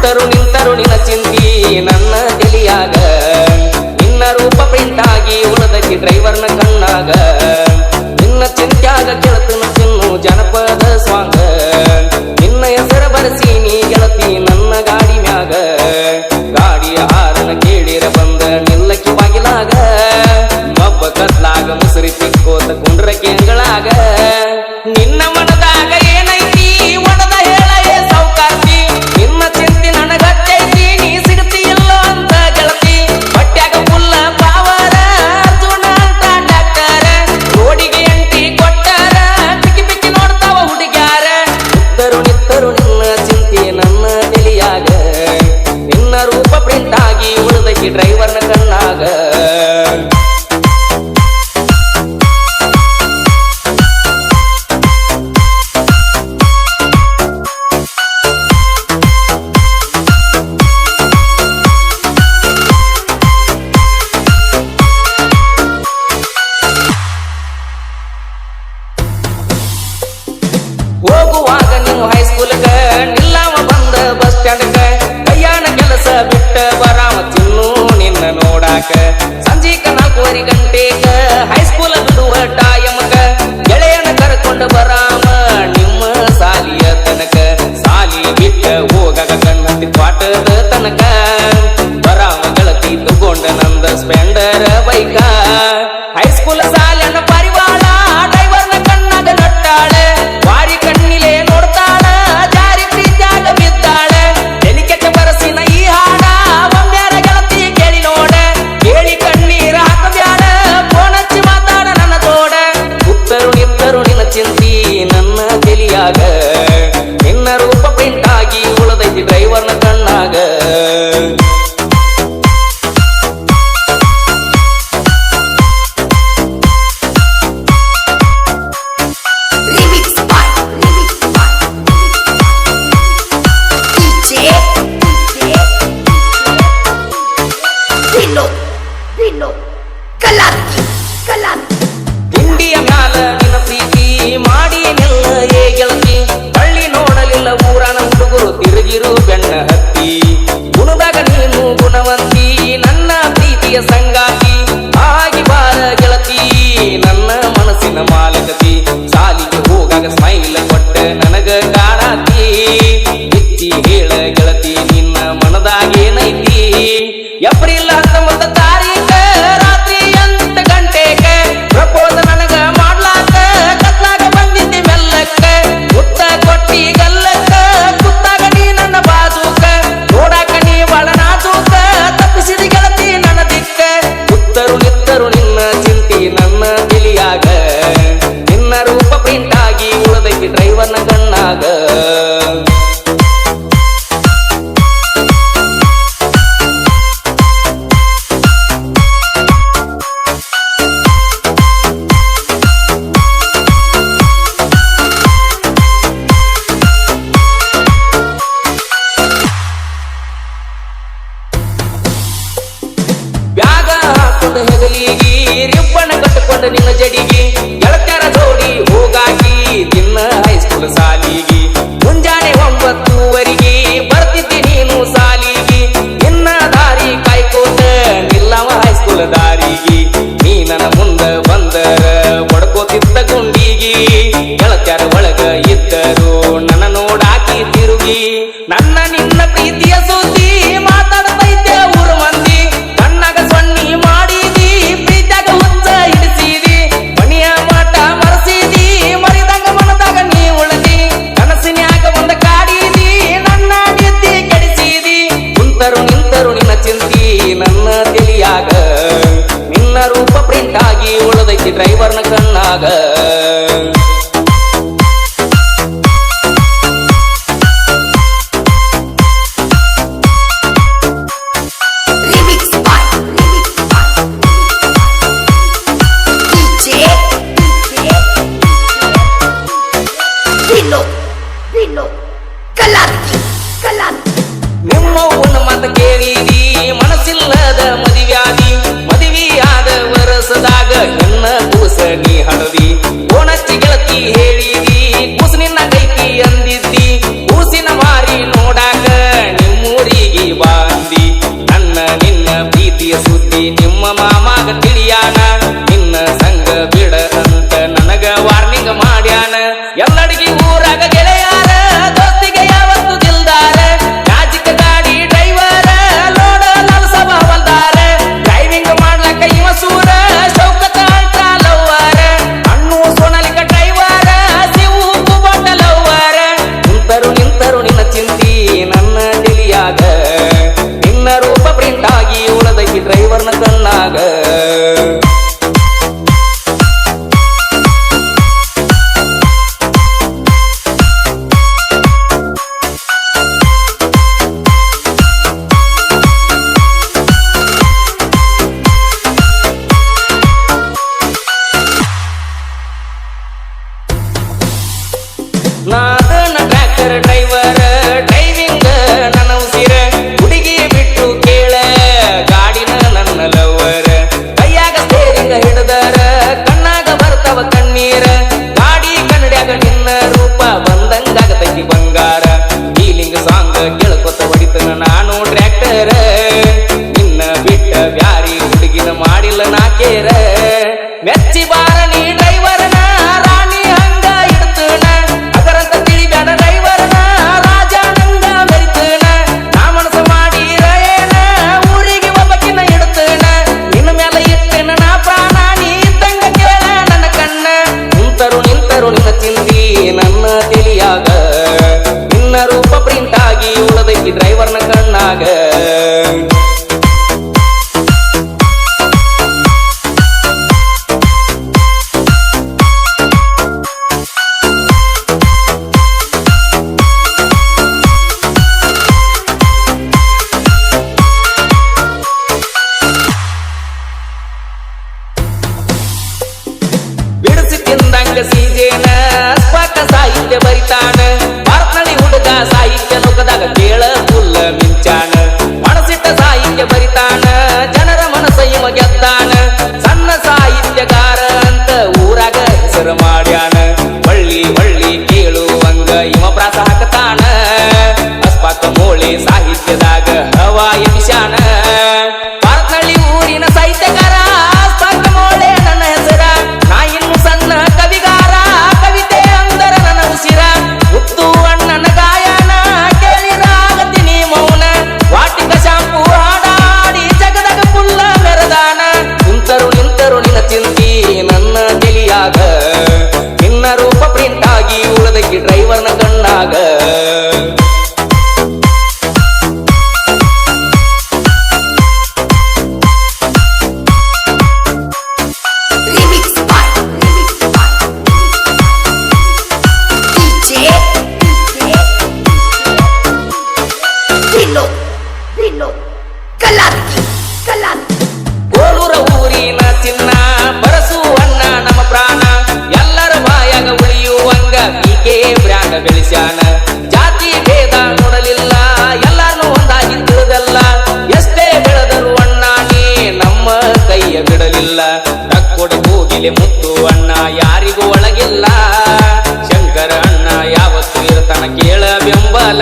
ಕುಂತರು ನಿಂತರು ನಿನ್ನ ಚಿಂತಿ ನನ್ನ ತಲಿಯಾಗ. ನಿನ್ನ ರೂಪ ಪ್ರಿಂಟಾಗಿ ಉಳದಕ್ಕೆ ಡ್ರೈವರ್ನ ಕಣ್ಣಾಗ. ನಿನ್ನ ಚಿಂತ್ಯಾಗ ಕೆಳತನ ಚಿನ್ನು ಜನಪದ ಸ್ವಾಂಗ. ನಿನ್ನ ಹೆಸರು ಬರೆಸಿ ನೀ ಗೆಳತಿ ನನ್ನ ಗಾಡಿ ಸಂಜೀಕ ನಾಲ್ಕೂವರೆ ಗಂಟೆಗೆ ನಿನ್ನ ರೂಪ ಪ್ರಿಂಟಾಗಿ ಉಳದೈತಿ ಡ್ರೈವರ್ನ ಕಣ್ಣಾಗ ಉಳದೈತಿ ಡ್ರೈವರ್ನ ಕಣ್ಣಾಗ. ನನ್ನ ಕೂಸ ನೀ ಹಡವಿ ಏನ ಸ್ಪಟ ಸಾಹಿತ್ಯ ಬರಿತಾನ. ಪಾರ್ಕಳಿ ಹುಡುಗ ಸಾಹಿತ್ಯ ಲೋಕದಾಗ ಕೇಳ ಫುಲ್ಲ ಮಿಂಚಾನ. ಒಳಗಿಲ್ಲ. ತಕ್ಕೊಡು ಹೋಗಿಲೆ ಮುತ್ತು ಅಣ್ಣ ಯಾರಿಗೂ ಒಳಗಿಲ್ಲ. ಶಂಕರ ಅಣ್ಣ ಯಾವತ್ತು ಇರ್ತಾನ ಕೇಳ ಬೆಂಬಲ